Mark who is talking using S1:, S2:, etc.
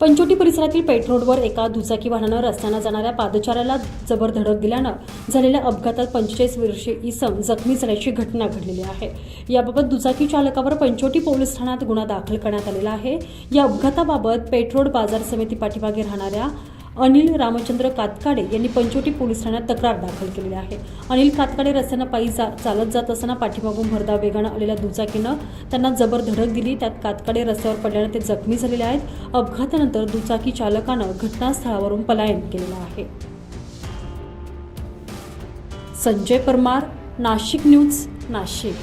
S1: पंचोटी परिसरातील पेठ रोडवर एका दुचाकी वाहनानं रस्त्यानं जाणाऱ्या पादचाऱ्याला जबर धडक दिल्यानं झालेल्या अपघातात पंचेचाळीस वर्षीय इसम जखमी झाल्याची घटना घडलेली आहे. याबाबत दुचाकी चालकावर पंचोटी पोलीस ठाण्यात गुन्हा दाखल करण्यात आलेला आहे. या अपघाताबाबत पेठ रोड बाजार समिती पाठीमागे राहणाऱ्या अनिल रामचंद्र कातकाडे यांनी पंचोटी पोलीस ठाण्यात तक्रार दाखल केलेली आहे. अनिल कातकाडे रस्त्यानं पायी जा चालत जात असताना पाठीमागून भरधाव वेगानं आलेल्या दुचाकीनं त्यांना जबर धडक दिली. त्यात कातकाडे रस्त्यावर पडल्यानं ते जखमी झालेले आहेत. अपघातानंतर दुचाकी चालकानं घटनास्थळावरून पलायन केलेलं आहे. संजय परमार नाशिक न्यूज नाशिक.